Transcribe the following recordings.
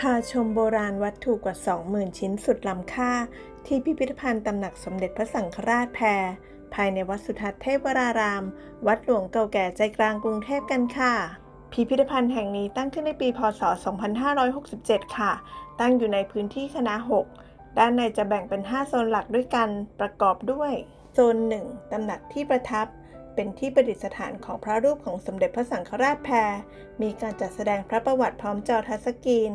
พาชมโบราณวัตถุกว่า 20,000 ชิ้นสุดล้ำค่า ที่พิพิธภัณฑ์ตำหนักสมเด็จพระสังฆราชแพร ภายในวัดสุทัศน์เทพวราราม วัดหลวงเก่าแก่ใจกลางกรุงเทพกันค่ะ พิพิธภัณฑ์แห่งนี้ตั้งขึ้นในปีพศ 2567 ค่ะ ตั้งอยู่ในพื้นที่คณะ 6 ด้านในจะแบ่งเป็น 5 โซนหลักด้วยกันประกอบด้วย โซน 1ตำหนักที่ประทับเป็นที่ประดิษฐานของพระรูปของสมเด็จพระสังฆราชแพร มีการจัดแสดงพระประวัติพร้อมจอทัศกรีน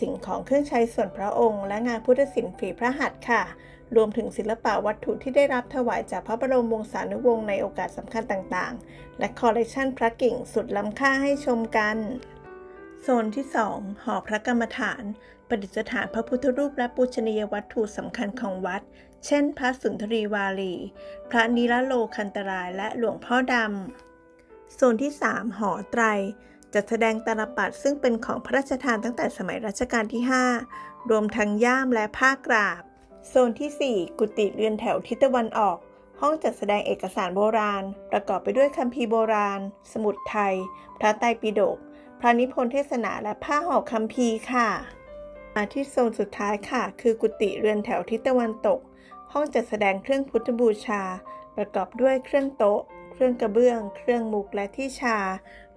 สิ่งของเครื่องใช้ส่วนพระองค์ และงานพุทธศิลป์ฝีพระหัตถ์ค่ะ รวมถึงศิลปะวัตถุที่ได้รับถวายจากพระบรมวงศานุวงศ์ในโอกาสสำคัญต่างๆ และคอลเลกชันพระกิ่งสุดล้ำค่าให้ชมกัน โซนที่ 2 หอพระกรรมฐาน ประดิษฐานพระพุทธรูปและปูชนียวัตถุสำคัญของวัด เช่น พระสุนทรีวารี พระนิรโลคันตราย และหลวงพ่อดำโซนที่ 3 หอไตร จัดแสดงตาลปัดซึ่งเป็นของพระราชทานตั้งแต่สมัยรัชกาลที่ 5 รวมทั้งย่ามและผ้ากราบ โซนที่ 4 กุฏิเรือนแถวทิศตะวันออก ห้องจัดแสดงเอกสารโบราณ ประกอบไปด้วยคัมภีร์โบราณ สมุดไทย พระไตรปิฎกพระนิพนธ์เทศนาและผ้าห่อคัมภีร์ค่ะมาที่โซนสุดท้ายค่ะ คือกุฏิเรือนแถวทิศตะวันตก ห้องจัดแสดงเครื่องพุทธบูชา ประกอบด้วยเครื่องโต๊ะ เครื่องกระเบื้อง เครื่องมุกและที่ชา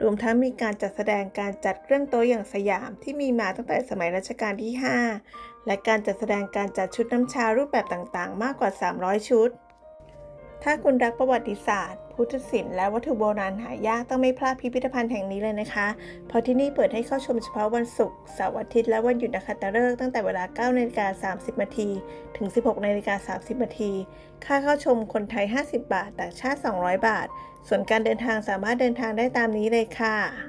รวมทั้งมีการจัดแสดงการจัดเครื่องโต๊ะอย่างสยามที่มีมาตั้งแต่สมัยรัชกาลที่ 5 และการจัดแสดงการจัดชุดน้ำชารูปแบบต่างๆ มากกว่า 300 ชุด ถ้าคุณรักประวัติศาสตร์ พุทธศิลป์และวัตถุโบราณหายากต้องไม่พลาดพิพิธภัณฑ์แห่งนี้เลยนะคะ เพราะที่นี่เปิดให้เข้าชมเฉพาะวันศุกร์เสาร์อาทิตย์และวันหยุดนักขัตฤกษ์ตั้งแต่เวลา9นาฬิกา30นาทีถึง 16นาฬิกา30นาทีค่าเข้าชมคนไทย 50 บาท ต่างชาติ 200 บาท ส่วนการเดินทางสามารถเดินทางได้ตามนี้เลยค่ะ